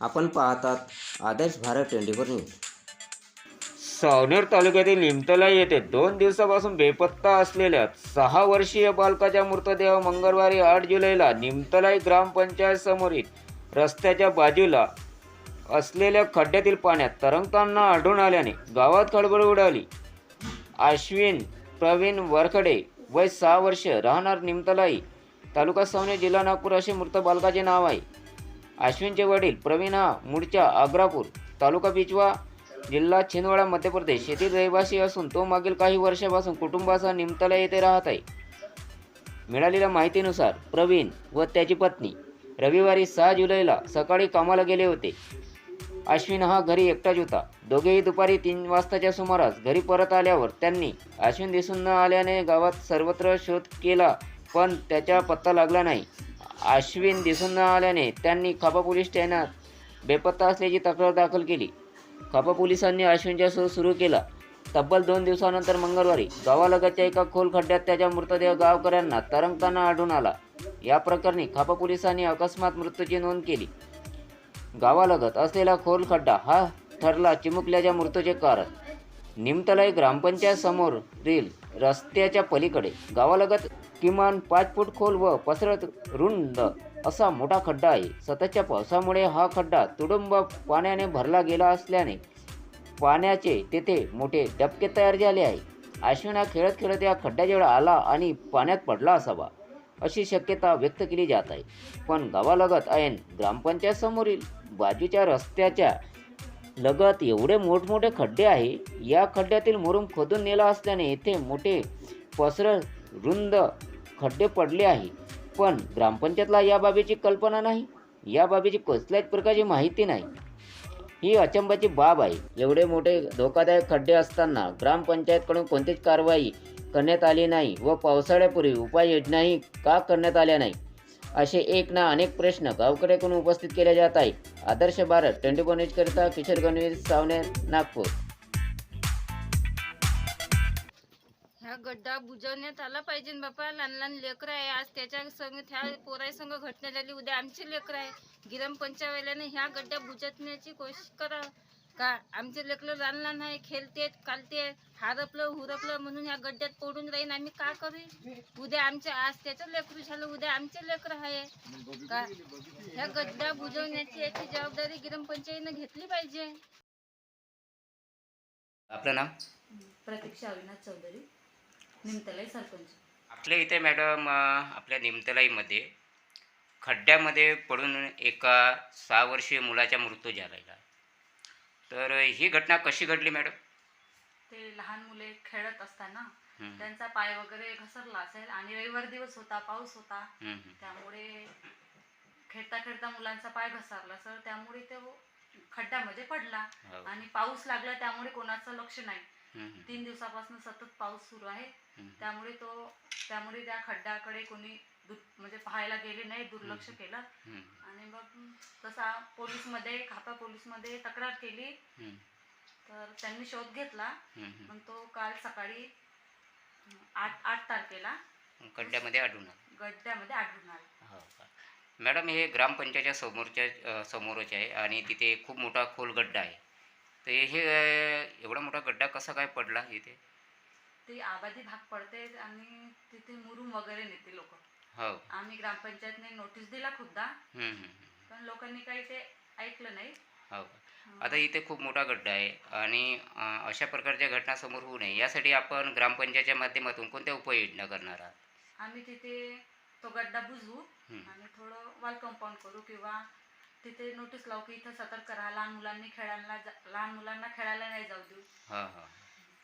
आपण पाहतात Adarsh Bharat twenty four news. Saoner तालुक्यातील लिमतला येथे दोन दिवसापासून बेपत्ता असलेल्या सहा वर्षीय बालकाच्या मृतदेह मंगळवारी आठ जुलैला निमतलाई ग्रामपंचायत समोरील रस्त्याच्या बाजूला असलेल्या खड्ड्यातील पाण्यात तरंगताना आढळून आल्याने गावात खळबळ उडाली. अश्विन प्रवीण वरखडे वय सहा वर्ष राहणार निमतलाई. तालुका सावने जिल्हा नागपूर असे मृत बालकाचे नाव आहे. अश्विनचे वडील प्रवीण हा मूळच्या आग्रापूर तालुका पिचवा जिल्हा छिंदवाडा मध्य प्रदेश. येथील रहिवासी असून तो मागील काही वर्षापासून कुटुंबासह निमतला येथे राहत आहे. मिळालेल्या माहितीनुसार प्रवीण व त्याची पत्नी रविवारी सहा जुलैला सकाळी कामाला गेले होते. अश्विन हा घरी एकटाच होता. दोघेही दुपारी तीन वाजताच्या सुमारास घरी परत आल्यावर त्यांनी अश्विन दिसून न आल्याने गावात सर्वत्र शोध केला पण त्याचा पत्ता लागला नाही. अश्विन दिसून न आल्याने त्यांनी खपा पोलीस ठाण्यात बेपत्ता असल्याची तक्रार दाखल केली. खपा पोलिसांनी अश्विनचा शोध सुरू केला. तब्बल दोन दिवसानंतर मंगळवारी गावालगतच्या एका खोल खड्ड्यात त्याच्या मृतदेह गावकऱ्यांना तरंगताना आढळून आला. या प्रकरणी खापा पोलिसांनी अकस्मात मृत्यूची नोंद केली. गावालगत असलेला खोल खड्डा हा ठरला चिमुकल्याच्या मृत्यूचे कारण. निमतलाई ग्रामपंचायत समोरील रस्त्याच्या पलीकडे. गावालगत किमान पाच फूट खोल व पसरत रुंद असा मोठा खड्डा आहे. सततच्या पावसामुळे हा खड्डा तुडुंब पाण्याने भरला गेला असल्याने पाण्याचे तेथे मोठे डबके तयार झाले आहे. अश्विन हा खेळत खेळत या खड्ड्याजवळ आला आणि पाण्यात पडला असावा अशी शक्यता व्यक्त केली जात आहे. पण गावालगत ऐन ग्रामपंचायत समोरील बाजूच्या रस्त्याच्या लगत एवढे मोठमोठे खड्डे आहे या खड्ड्यातील मुरुम खोदून नेला असल्याने येथे मोठे पसर रुंद खड्डे पडले आहे. पण ग्रामपंचायतला या बाबीची कल्पना नाही या बाबीची कसल्याच प्रकारची माहिती नाही. ही अचंबाची बाब आहे. एवढे मोठे धोकादायक खड्डे असताना ग्रामपंचायतकडून कोणतीच कारवाई करण्यात आली नाही व पावसाळ्यापूर्वी उपाययोजनाही का करण्यात आल्या नाही असे एक ना अनेक प्रश्न गावकऱ्याकडून उपस्थित केले जात आहे आदर्श भारत ट्वेंटी फोर करता किशोर गणवीर सावने नागपूर. ह्या गड्डा बुजवण्यात आला पाहिजे न बापा. लहान लहान लेकरं आहे. आज त्याच्या संग त्या पोराई संग घटना झाली. उद्या आमचे लेकरं आहे. ग्रामपंचायतीने ह्या गड्ड्या बुजवण्याची कोशिश करा. का आमचे लेकरं लहान लहान आहे खेळते कालते हारपलं हुरपलं म्हणून ह्या गड्ड्यात पडून राहीन आम्ही का करू? उद्या आमच्या आज त्याचं लेकरू झालं उद्या आमचे लेकरं आहे. का ह्या गड्डा बुजवण्याची याची जबाबदारी ग्रामपंचायतीनं घेतली पाहिजे. आपलं नाव? प्रतीक्षा अविनाश चौधरी निमतलाई सरपंच. आपल्या इथे मॅडम आपल्या निमतलाईमध्ये खड्ड्यामध्ये पडून एका सहा वर्षीय मुलाचा मृत्यू झालेला. तर ही घटना कशी घडली मॅडम? ते लहान मुले खेळत असताना हम्म, त्यांचा पाय वगैरे घसरला असेल आणि रविवार दिवस होता पाऊस होता. हम्म, हम्म. त्यामुळे खेळता खेळता मुलांचा पाय घसरला सर. त्यामुळे तो खड्ड्यामध्ये पडला हो. आणि पाऊस लागला त्यामुळे कोणाचं लक्ष नाही. हम्म, हम्म, तीन दिवसापासून सतत पाऊस सुरू आहे. हम्म. त्यामुळे तो त्यामुळे त्या खड्ड्याकडे कोणी दु- म्हणजे पाहायला गेले नाही दुर्लक्ष केलं. हम्म, आणि मग तसा पोलीसमध्ये खापा पोलीसमध्ये तक्रार केली. हम्म, तर त्यांनी शोध घेतला. हम्म, हम्म. मग तो काल सकाळी अं, आठ आठ तारखेला खड्ड्यामध्ये आढळून आलं. गड्ड्यामध्ये आढळून आला. हो का? मॅडम हे ग्रामपंचायतच्या समोरच्या अ, समोरच आहे आणि तिथे खूप मोठा खोल गड्डा आहे. तर हे अ, एवढा मोठा गड्डा कसा काय पडला इथे? ते आबादी भाग पडते आणि तिथे मुरुम वगैरे नेते लोक. हो. आम्ही ग्रामपंचायतने नोटीस दिला खुद्दा. हम्म, हम्म, हम्म. पण लोकांनी काही ते ऐकलं नाही. हो. का आता इथे खूप मोठा गड्डा आहे आणि अ, अशा प्रकारच्या घटना समोर होऊ नये. यासाठी आपण ग्रामपंचायतच्या माध्यमातून कोणत्या उपाययोजना करणार आहात? आम्ही तिथे तो गड्डा बुजवू हम्म. आणि थोडं वॉल कंपाऊंड करू किंवा तिथे नोटीस लावू की इथं सतर्क राहा. लहान मुलांनी खेळायला जा लहान मुलांना खेळायला नाही जाऊ देऊ. हो हो.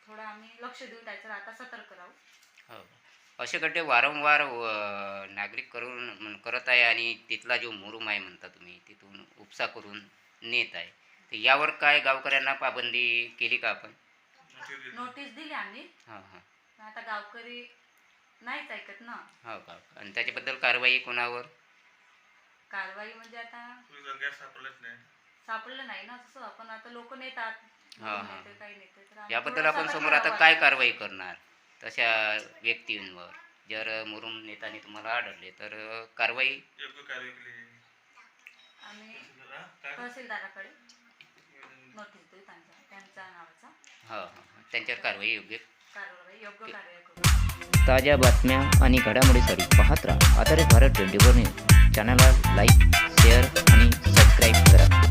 थोडं आम्ही लक्ष देऊ त्याच्यावर आता सतर्क राहू. हो. असे गड्डे वारंवार नागरिक करून करत आहे आणि तिथला जो मुरुम आहे म्हणता तुम्ही तिथून उपसा करून नेत आहे. तर यावर काय गावकऱ्यांना पाबंदी केली का आपण? नोटीस दिली आम्ही. हां हां. आता गावकरी नाहीच ऐकत ना. हो का? आणि त्याच्याबद्दल कारवाई कोणावर? कारवाई म्हणजे आता सापडलं नाही ना तसं. आपण आता लोक नेतात. हा, हा. याबद्दल आपण समोर आता. काय कारवाई करणार? तशा व्यक्तींवर. जर मुरुम नेतानी तुम्हाला आढळले तर कारवाई आम्ही तहसीलदाराकडे नोटीस देऊ त्यांच्या त्यांच्या नावाचा. हो हो त्यांच्यावर कारवाई योग्य? कारवाई योग्य कारवाई करू. ताज्या बातम्या आणि घडामोडीसाठी पाहत राहा. आधारित भारत ट्वेंटी फोर न्यूज. चॅनलला लाईक शेअर आणि सबस्क्राईब करा.